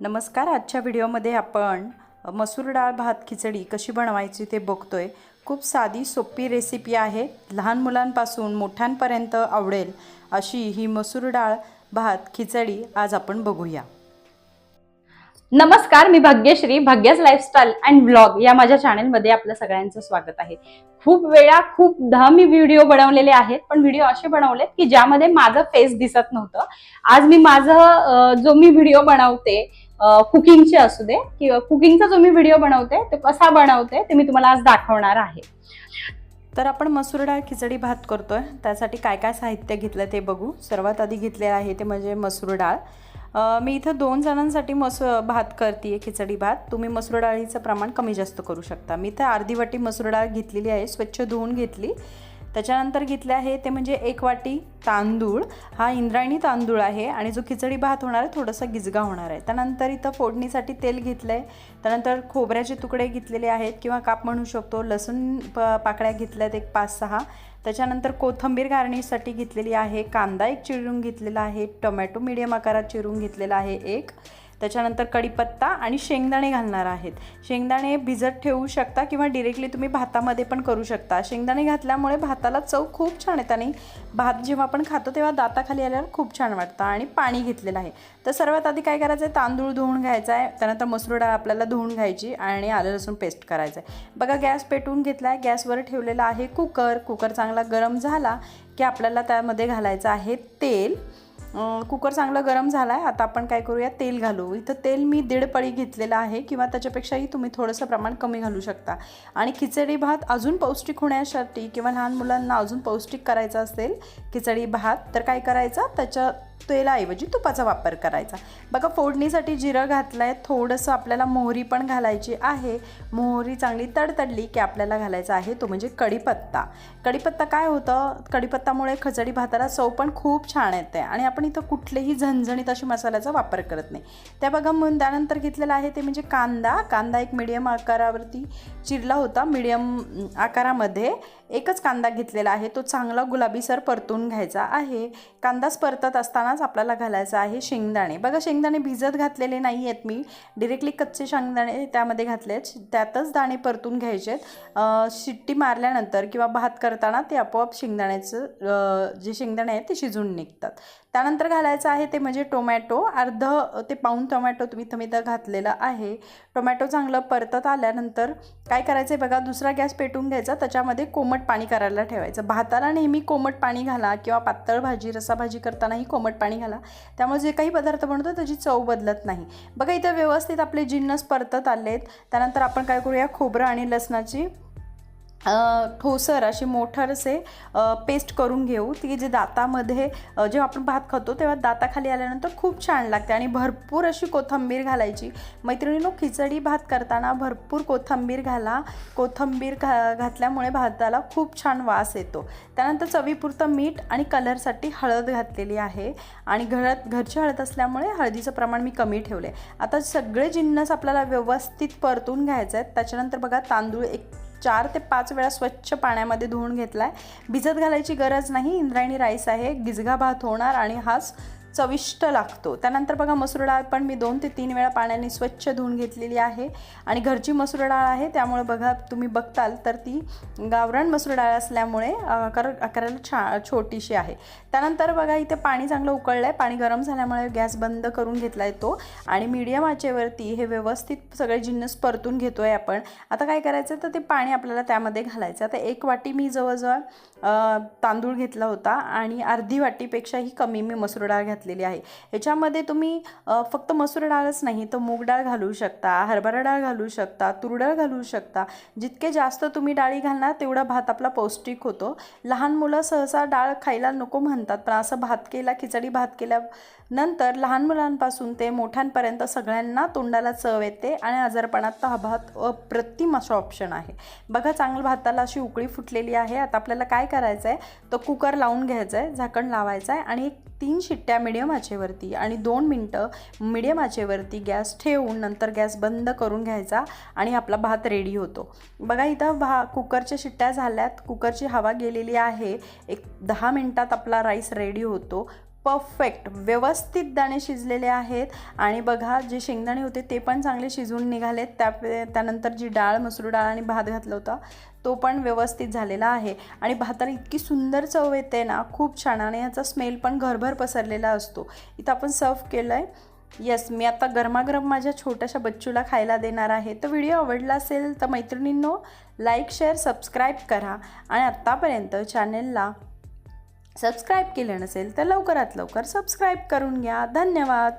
नमस्कार आजच्या व्हिडिओमध्ये आपण मसूर डाळ भात खिचडी कशी बनवायची ते बघतोय. खूप साधी सोपी रेसिपी आहे. लहान मुलांपासून मोठ्यांपर्यंत आवडेल अशी ही मसूर डाळ भात खिचडी आज आपण बघूया. नमस्कार मी Bhagyashree Bhagyas lifestyle and blog या माझ्या चॅनेलमध्ये आपल्या सगळ्यांचं स्वागत आहे. खूप वेळा खूपदा मी व्हिडिओ बनवलेले आहेत पण व्हिडिओ असे बनवलेत की ज्यामध्ये माझं फेस दिसत नव्हतं. आज मी माझं जो मी व्हिडिओ बनवते कुकिंगचे असू दे किंवा कुकिंगचा जो मी व्हिडिओ बनवते तो कसा बनवते ते मी तुम्हाला आज दाखवणार आहे. तर आपण मसूर डाळ खिचडी भात करतोय. त्यासाठी काय काय साहित्य घेतलं ते बघू. सर्वात आधी घेतलेलं आहे ते म्हणजे मसूर डाळ. मी इथं दोन जणांसाठी मसू भात करते खिचडी भात. तुम्ही मसूर डाळीचं प्रमाण कमी जास्त करू शकता. मी तर अर्धी वाटी मसूर डाळ घेतलेली आहे. स्वच्छ धुवून घेतली. त्याच्यानंतर घेतले आहे ते म्हणजे एक वाटी तांदूळ. हा इंद्रायणी तांदूळ आहे आणि जो खिचडी भात होणार आहे थोडासा गिजगा होणार आहे. त्यानंतर इथं फोडणीसाठी तेल घेतलं आहे त्यानंतर खोबऱ्याचे तुकडे घेतलेले आहेत किंवा काप म्हणू शकतो. लसूण प पाकळ्या घेतल्यात एक पाच सहा. त्याच्यानंतर कोथंबीर गार्निशसाठी घेतलेली आहे. कांदा एक चिरून घेतलेला आहे. टोमॅटो मिडियम आकारात चिरून घेतलेला आहे एक. त्याच्यानंतर कढीपत्ता आणि शेंगदाणे घालणार आहेत. शेंगदाणे भिजत ठेवू शकता किंवा डिरेक्टली तुम्ही भातामध्ये पण करू शकता. शेंगदाणे घातल्यामुळे भाताला चव खूप छान येते आणि भात जेव्हा आपण खातो तेव्हा दाताखाली आल्यावर खूप छान वाटतं आणि पाणी घेतलेलं आहे. तर सर्वात आधी काय करायचं आहे? तांदूळ धुवून घ्यायचा आहे. त्यानंतर मसूर डाळ आपल्याला धुवून घ्यायची आणि आलं लसूण पेस्ट करायचं आहे. बघा गॅस पेटवून घेतला आहे. गॅसवर ठेवलेला आहे कुकर. कुकर चांगला गरम झाला की आपल्याला त्यामध्ये घालायचं आहे तेल. कुकर चांगला गरम झाला आहे आता आपण काय करूया तेल घालू. इथं तेल मी दीड पळी घेतलेलं आहे किंवा त्याच्यापेक्षाही तुम्ही थोडंसं प्रमाण कमी घालू शकता. आणि खिचडी भात अजून पौष्टिक होण्यासाठी किंवा लहान मुलांना अजून पौष्टिक करायचं असेल खिचडी भात तर काय करायचं? त्याच्या तेलाऐवजी तुपाचा वापर करायचा. बघा फोडणीसाठी जिरं घातलं आहे थोडंसं आपल्याला मोहरी पण घालायची आहे. मोहरी चांगली तडतडली की आपल्याला घालायचा आहे तो म्हणजे कढीपत्ता. कढीपत्ता काय होतं? कढीपत्तामुळे खचडी भाताला चव पण खूप छान येते आणि आपण इथं कुठलेही झणझणीत अशी मसाल्याचा वापर करत नाही. त्या बघा मग त्यानंतर घेतलेलं आहे ते म्हणजे कांदा. कांदा एक मिडियम आकारावरती चिरला होता मिडियम आकारामध्ये. एकच कांदा घेतलेला आहे. तो चांगला गुलाबीसर परतून घ्यायचा आहे. कांदाच परतत असतानाच आपल्याला घालायचं आहे शेंगदाणे. बघा शेंगदाणे भिजत घातलेले नाही आहेत मी. डिरेक्टली कच्चे शेंगदाणे त्यामध्ये घातले त्यातच दाणे परतून घ्यायचे शिट्टी मारल्यानंतर किंवा भात करताना ते आपोआप शेंगदाण्याचं जे शेंगदाणे आहेत ते शिजून निघतात. त्यानंतर घालायचं आहे ते म्हणजे टोमॅटो. अर्ध ते पाऊन टोमॅटो तुम्ही तुम्ही मी घातलेलं आहे. टोमॅटो चांगलं परतत आल्यानंतर काय करायचं आहे बघा दुसरा गॅस पेटून घ्यायचा. त्याच्यामध्ये कोमट पाणी करायला ठेवायचं. भाताला नेहमी कोमट पाणी घाला किंवा पातळ भाजी रसाभाजी करतानाही कोमट पाणी घाला. त्यामुळे जे काही पदार्थ बनवतो त्याची चव बदलत नाही. बघा इथं व्यवस्थित आपले जिन्नस परतत आले आहेत त्यानंतर आपण काय करूया खोबरं आणि लसणाची ठोसर हो अशी मोठरसे पेस्ट करून घेऊ. ती जे दातामध्ये जेव्हा आपण भात खातो तेव्हा दाताखाली आल्यानंतर खूप छान लागते आणि भरपूर अशी कोथंबीर घालायची. मैत्रिणीनो खिचडी भात करताना भरपूर कोथंबीर घाला. कोथंबीर घा घातल्यामुळे भाताला खूप छान वास येतो. त्यानंतर चवीपुरतं मीठ आणि कलरसाठी हळद घातलेली आहे. आणि घरात घरची हळद असल्यामुळे हळदीचं प्रमाण मी कमी ठेवले आता सगळे जिन्नस आपल्याला व्यवस्थित परतून घ्यायचे आहेत त्याच्यानंतर बघा तांदूळ एक चार ते पाच वेळा स्वच्छ पाण्यामध्ये धुवून घेतला आहे भिजत घालायची गरज नाही. इंद्रायणी राईस आहे. गिजगा भात होणार आणि हाच चविष्ट लागतो. त्यानंतर बघा मसूर डाळ पण मी दोन ते तीन वेळा पाण्याने स्वच्छ धुवून घेतलेली आहे. आणि घरची मसूर डाळ आहे त्यामुळे बघा तुम्ही बघताल तर ती गावरान मसूर डाळ असल्यामुळे कर करायला छा छोटीशी आहे. त्यानंतर बघा इथे पाणी चांगलं उकळलं आहे पाणी गरम झाल्यामुळे गॅस बंद करून घेतला आहे तो. आणि मीडियम आचेवरती हे व्यवस्थित सगळे जिन्नस परतून घेतो आहे आपण. आता काय करायचं तर ते पाणी आपल्याला त्यामध्ये घालायचं. आता एक वाटी मी जवळजवळ तांदूळ घेतला होता आणि अर्धी वाटीपेक्षाही कमी मी मसूर डाळ घातलेली आहे. ह्याच्यामध्ये तुम्ही फक्त मसूर डाळच नाही तर मूग डाळ घालू शकता हरभरा डाळ घालू शकता तूर डाळ घालू शकता. जितके जास्त तुम्ही डाळी घालणार तेवढा भात आपला पौष्टिक होतो. लहान मुलं सहसा डाळ खायला नको म्हणतात पण असं भात केला खिचडी भात केल्यानंतर लहान मुलांपासून ते मोठ्यांपर्यंत सगळ्यांना तोंडाला चव येते आणि आजारपणात हा भात अप्रतिम असा ऑप्शन आहे. बघा चांगलं भाताला अशी उकळी फुटलेली आहे. आता आपल्याला काय करायचं आहे तर कुकर लावून घ्यायचं आहे झाकण लावायचं आहे आणि एक तीन शिट्ट्या मिडियम आचेवरती आणि दोन मिनटं मिडियम आचेवरती गॅस ठेवून नंतर गॅस बंद करून घ्यायचा आणि आपला भात रेडी होतो. बघा इथं भा कुकरच्या शिट्ट्या झाल्यात. कुकरची हवा गेलेली आहे. एक दहा मिनटात आपला राईस रेडी होतो. परफेक्ट व्यवस्थित दाणे शिजलेले आहेत. आणि बघा जे शेंगदाणे होते ते पण चांगले शिजून निघालेत. त्या त्यानंतर जी डाळ मसूर डाळ आणि भात घातला होता तो पण व्यवस्थित झालेला आहे. आणि भाताला इतकी सुंदर चव येते ना खूप छान. आणि याचा स्मेल पण घरभर पसरलेला असतो. इथं आपण सर्व केलं आहे येस मी आता गरमागरम माझ्या छोट्याशा बच्चूला खायला देणार आहे. तर व्हिडिओ आवडला असेल तर मैत्रिणींनो लाईक शेअर सबस्क्राईब करा. आणि आत्तापर्यंत चॅनेलला सबस्क्राईब केलं नसेल तर लवकरात लवकर सबस्क्राईब करून घ्या. धन्यवाद.